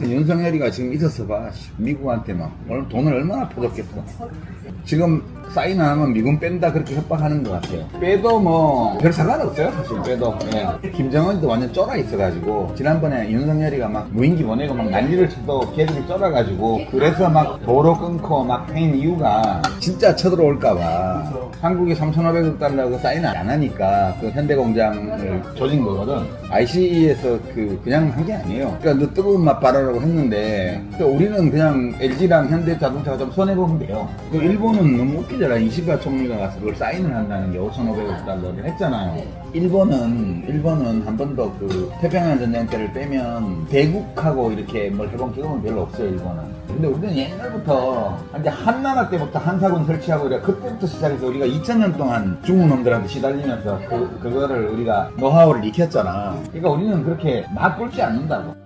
윤석열이가 지금 있었어 봐. 씨, 미국한테 막 오늘 돈을 얼마나 퍼줬겠어. 지금 사인 안 하면 미군 뺀다 그렇게 협박하는 것 같아요. 빼도 뭐 별 상관없어요 사실 빼도. 예. 김정은도 완전 쫄아 있어가지고 지난번에 윤석열이가 막 무인기 보내고 막 난리를 쳐도 걔들이 쫄아가지고 그래서 막 도로 끊고 막 한 이유가 진짜 쳐들어올까봐 한국이 3,500억 달러 그 사인 안 하니까 그 현대공장을 조진 거거든. IC에서 그 그냥 한 게 아니에요. 그러니까 너 뜨거운 맛 봐라라고 했는데 또 우리는 그냥 LG랑 현대자동차가 좀 손해 보면 돼요. 그 일본은 너무 웃기잖아. 이시바 총리가 가서 그걸 사인을 한다는 게 5,500억 달러를 했잖아요. 일본은 일본은 한 번도 그 태평양 전쟁 때를 빼면 대국하고 이렇게 뭘 해본 경험은 별로 없어요. 일본은. 근데 우리는 옛날부터 이제 한나라 때부터 한사군 설치하고 이래 그때부터 시작해서 우리가 2000년 동안 중국 놈들한테 시달리면서 그 그거를 우리가 노하우를 익혔잖아. 그러니까 우리는 그렇게 막 꿀지 않는다고.